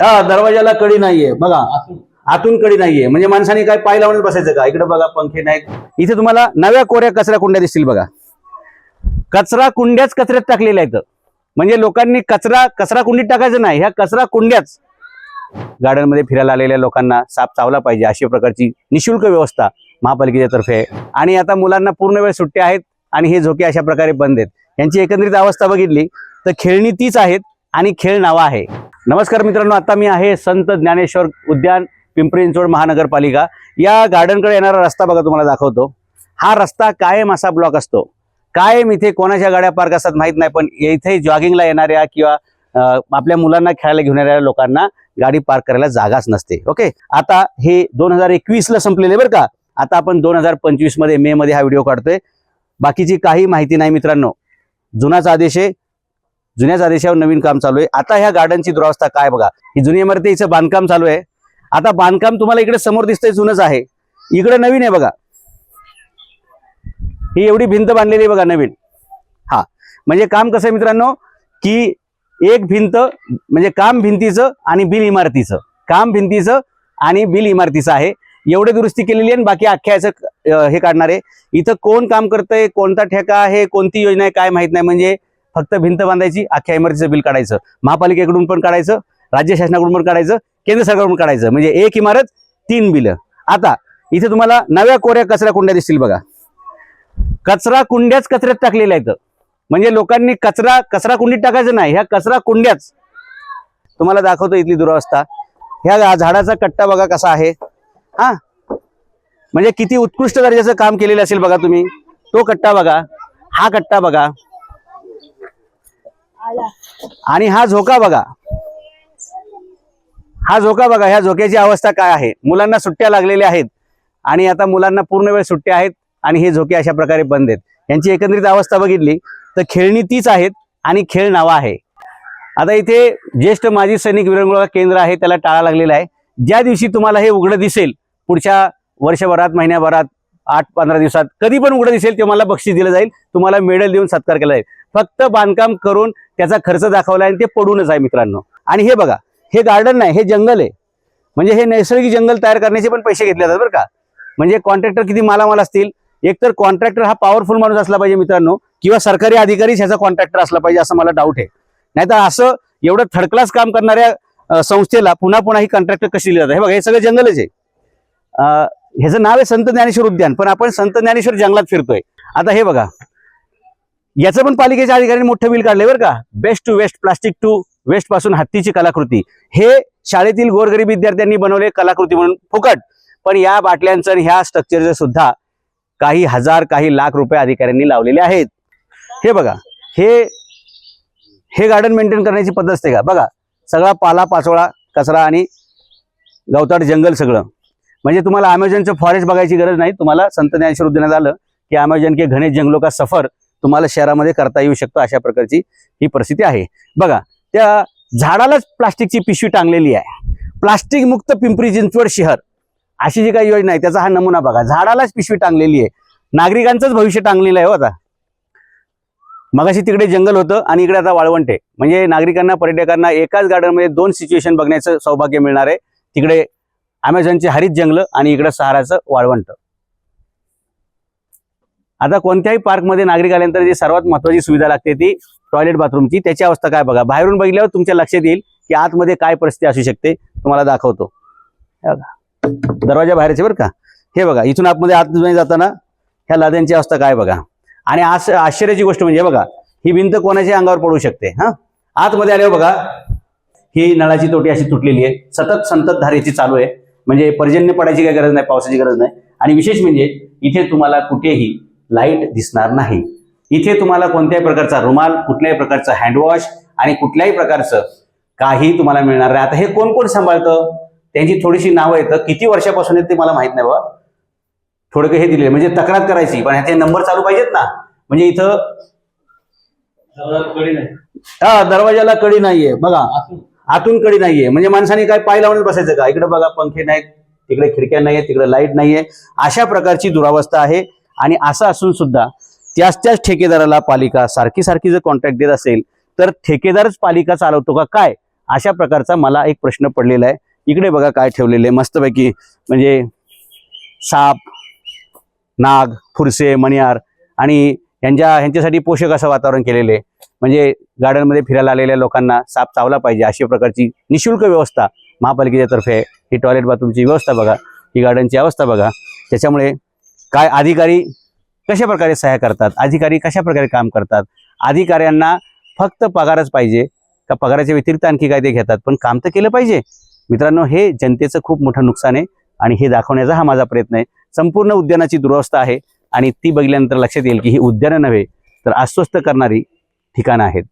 हा दरवाजाला कडी नाहीये. बघा आतून कडी नाहीये. म्हणजे माणसाने काय पाय लावून बसायचं का? इकडे बघा पंखे नाहीत. इथे तुम्हाला नव्या कोऱ्या कचरा कुंड्या दिसतील बघा. कचरा कुंड्याच कचऱ्यात टाकलेल्या आहेत. म्हणजे लोकांनी कचरा कचरा कुंडीत टाकायचं नाही. ह्या कचरा कुंड्याच गार्डनमध्ये फिरायला आलेल्या लोकांना साप चावला पाहिजे अशा प्रकारची निशुल्क व्यवस्था महापालिकेच्या तर्फे आहे. आणि आता मुलांना पूर्ण वेळ सुट्ट्या आहेत आणि हे झोके अशा प्रकारे बंद आहेत. यांची एकंदरीत अवस्था बघितली तर खेळणी तीच आहेत. आणि खेळ नावा आहे. नमस्कार मित्रांनो आता मी आहे संत ज्ञानेश्वर उद्यान पिंपरी चिंचवड महानगरपालिका. या गार्डनकडे येणारा रस्ता बघा तुम्हाला दाखवतो. हा रस्ता कायम असा ब्लॉक असतो. कायम इथे कोणाच्या गाड्या पार्क असतात माहीत नाही पण इथे जॉगिंगला येणाऱ्या किंवा आपल्या मुलांना खेळायला घेऊन येणाऱ्या लोकांना गाडी पार्क करायला जागाच नसते. ओके? आता हे दोन हजार एकवीसला संपलेले बरं का? आता आपण दोन हजार पंचवीसमध्ये मे मध्ये हा व्हिडिओ काढतोय. बाकीची काही माहिती नाही मित्रांनो. जुनाच आदेश आहे. जुन्याच आदेशावर नवीन काम चालू आहे. आता ह्या गार्डनची दुरावस्था काय बघा? ही जुनी इमारती इथं बांधकाम चालू आहे. आता बांधकाम तुम्हाला इकडे समोर दिसतंय जुनच आहे. इकडे नवीन आहे बघा. ही एवढी भिंत बांधलेली आहे बघा नवीन. हा. म्हणजे काम कसं आहे मित्रांनो? की एक भिंत म्हणजे काम भिंतीचं आणि बिल इमारतीचं. काम भिंतीचं आणि बिल इमारतीचं आहे. एवढे दुरुस्ती केलेली आहे आणि बाकी अख्ख्या याचं हे काढणार आहे. इथं कोण काम करतंय? कोणता ठेका आहे? कोणती योजना आहे? काय माहीत नाही. म्हणजे फक्त भिंत बांधायची अख्ख्या इमारतीचं बिल काढायचं. महापालिकेकडून पण काढायचं राज्य शासनाकडून पण काढायचं केंद्र सरकारकडून काढायचं. म्हणजे एक इमारत तीन बिलं. आता इथे तुम्हाला नव्या कोऱ्या कचरा कुंड्या दिसतील बघा. कचरा कुंड्याच कचऱ्यात टाकलेल्या आहेत. म्हणजे लोकांनी कचरा कचरा कुंडीत टाकायचं नाही ह्या कचरा कुंड्याच. तुम्हाला दाखवतो इथली दुरावस्था. ह्या झाडाचा कट्टा बघा कसा आहे. हा? म्हणजे किती उत्कृष्ट दर्जाचं काम केलेलं असेल बघा तुम्ही. तो कट्टा बघा. हा कट्टा बघा. आणि हा झोका बघा. हा झोका बघा ह्या झोक्याची अवस्था काय आहे? मुलांना सुट्ट्या लागलेल्या आहेत. आणि आता मुलांना पूर्ण वेळ सुट्ट्या आहेत आणि हे झोके अशा प्रकारे बंद आहेत. यांची एकंदरीत अवस्था बघितली तर खेळणी तीच आहेत आणि खेळ नावा आहे. आता इथे ज्येष्ठ माजी सैनिक विरंगुळा केंद्र आहे त्याला टाळा लागलेला आहे. ज्या दिवशी तुम्हाला हे उघडं दिसेल पुढच्या वर्षभरात महिन्याभरात आठ पंधरा दिवसात कधी पण उघडं दिसेल ते मला बक्षीस दिलं जाईल. तुम्हाला मेडल देऊन सत्कार केला जाईल. फक्त बांधकाम करून त्याचा खर्च दाखवला आणि ते पडूनच आहे मित्रांनो. आणि हे बघा हे गार्डन नाही हे जंगल आहे. म्हणजे हे नैसर्गिक जंगल तयार करण्याचे पण पैसे घेतले जातात बरं का. म्हणजे कॉन्ट्रॅक्टर किती मालामाल असतील? एकतर कॉन्ट्रॅक्टर हा पॉवरफुल माणूस असला पाहिजे मित्रांनो किंवा सरकारी अधिकारीच ह्याचा कॉन्ट्रॅक्टर असला पाहिजे असं मला डाऊट आहे. नाहीतर असं एवढं थर्ड क्लास काम करणाऱ्या संस्थेला पुन्हा पुन्हा ही कॉन्ट्रॅक्टर कशी दिली जातात हे बघा हे सगळं जंगलच आहे. ह्याचं नाव आहे संत ज्ञानेश्वर उद्यान पण आपण संत ज्ञानेश्वर जंगलात फिरतोय. आता हे बघा याचं पण पालिकेच्या अधिकाऱ्यांनी मोठं बिल काढले बरं का. Best to waste plastic to वेस्टपासून हत्तीची कलाकृती. हे शाळेतील गोरगरीब विद्यार्थ्यांनी बनवले कलाकृती म्हणून फुकट. पण या बाटल्यांचं ह्या स्ट्रक्चरचं सुद्धा काही हजार काही लाख रुपये अधिकाऱ्यांनी लावलेले आहेत. हे बघा हे हे गार्डन मेंटेन करण्याची पद्धत असते का? बघा सगळा पाला पाचोळा कचरा आणि गवताळ जंगल सगळं. म्हणजे तुम्हाला अमेझॉनचं फॉरेस्ट बघायची गरज नाही. तुम्हाला संत ज्ञानेश्वर उद्यानात आलं की अमेझॉन के घने जंगलो का सफर तुम्हाला शहरामध्ये करता येऊ शकतो अशा प्रकारची ही परिस्थिती आहे. बघा त्या झाडालाच प्लास्टिकची पिशवी टांगलेली आहे. प्लास्टिक मुक्त पिंपरी चिंचवड शहर अशी जी काही योजना आहे त्याचा हा नमुना बघा. झाडालाच पिशवी टांगलेली आहे. नागरिकांचंच भविष्य टांगलेलं आहे हो आता. मगाशी तिकडे जंगल होतं आणि इकडे आता वाळवंट आहे. म्हणजे नागरिकांना पर्यटकांना एकाच गार्डनमध्ये दोन सिच्युएशन बघण्याचं सौभाग्य मिळणार आहे. तिकडे अमेझॉनचे हरित जंगल आणि इकडे सहाराचं वाळवंट. आता कोणत्याही पार्कमध्ये नागरिक आल्यानंतर जी सर्वात महत्वाची सुविधा लागते ती टॉयलेट बाथरूमची त्याची अवस्था काय बघा. बाहेरून बघितल्यावर तुमच्या लक्षात येईल की आतमध्ये काय परिस्थिती असू शकते. तुम्हाला दाखवतो. दरवाजा बाहेरचे बरं का? हे बघा. इथून आतमध्ये आतमध्ये जाताना ह्या लाद्यांची अवस्था काय बघा? आणि आज आश्चर्याची गोष्ट म्हणजे बघा ही भिंत कोणाच्या अंगावर पडू शकते. हा? आतमध्ये आल्यावर बघा ही नळाची तोटी अशी तुटलेली आहे. सतत संततधार याची चालू आहे. म्हणजे पर्जन्य पडायची काही गरज नाही पावसाची गरज नाही. आणि विशेष म्हणजे इथे तुम्हाला कुठेही लाइट दिसणार नाही. इथे तुम्हाला कोणत्याही प्रकारचा रुमाल कुठल्याही प्रकारचं हँडवॉश आणि कुठल्याही प्रकारचं काही तुम्हाला मिळणार नाही. आता हे कोण कोण सांभाळतं? त्यांची थोडीशी नावं येतं किती वर्षापासून येत ते मला माहीत नाही बाबा. थोडं हे दिले म्हणजे तक्रार करायची पण ह्याचे नंबर चालू पाहिजेत ना. म्हणजे इथं हा दरवाजाला कडी नाहीये. बघा आतून कडी नाहीये. म्हणजे माणसाने काय पाय लावून बसायचं का? इकडे बघा पंखे नाहीत तिकडे खिडक्या नाहीये तिकडे लाइट नाहीये. अशा प्रकारची दुरावस्था आहे. आणि असं असून सुद्धा त्याच त्याच ठेकेदाराला पालिका सारखी सारखी जर कॉन्ट्रॅक्ट देत असेल तर ठेकेदारच पालिका चालवतो का काय? अशा प्रकारचा मला एक प्रश्न पडलेला आहे. इकडे बघा काय ठेवलेले आहे. मस्तपैकी म्हणजे साप नाग फुरसे मणियार आणि यांच्या ह्यांच्यासाठी पोषक असं वातावरण केलेले आहे. म्हणजे गार्डनमध्ये फिरायला आलेल्या लोकांना साप चावला पाहिजे अशा प्रकारची निशुल्क व्यवस्था महापालिकेच्या तर्फे ही टॉयलेट बाथरूमची व्यवस्था बघा. ही गार्डनची अवस्था बघा. त्याच्यामुळे काय अधिकारी कशा प्रकारे सहाय्य करतात? अधिकारी कशा प्रकारे काम करतात? अधिकाऱ्यांना फक्त पगारच पाहिजे का पगाराच्या व्यतिरिक्त आणखी काय ते घेतात? पण काम तर केलं पाहिजे. मित्रांनो हे जनतेचं खूप मोठं नुकसान आहे आणि हे दाखवण्याचा हा माझा प्रयत्न आहे. संपूर्ण उद्यानाची दुरवस्था आहे आणि ती बघितल्यानंतर लक्षात येईल की ही उद्यानं नव्हे तर अस्वस्थ करणारी ठिकाणं आहेत.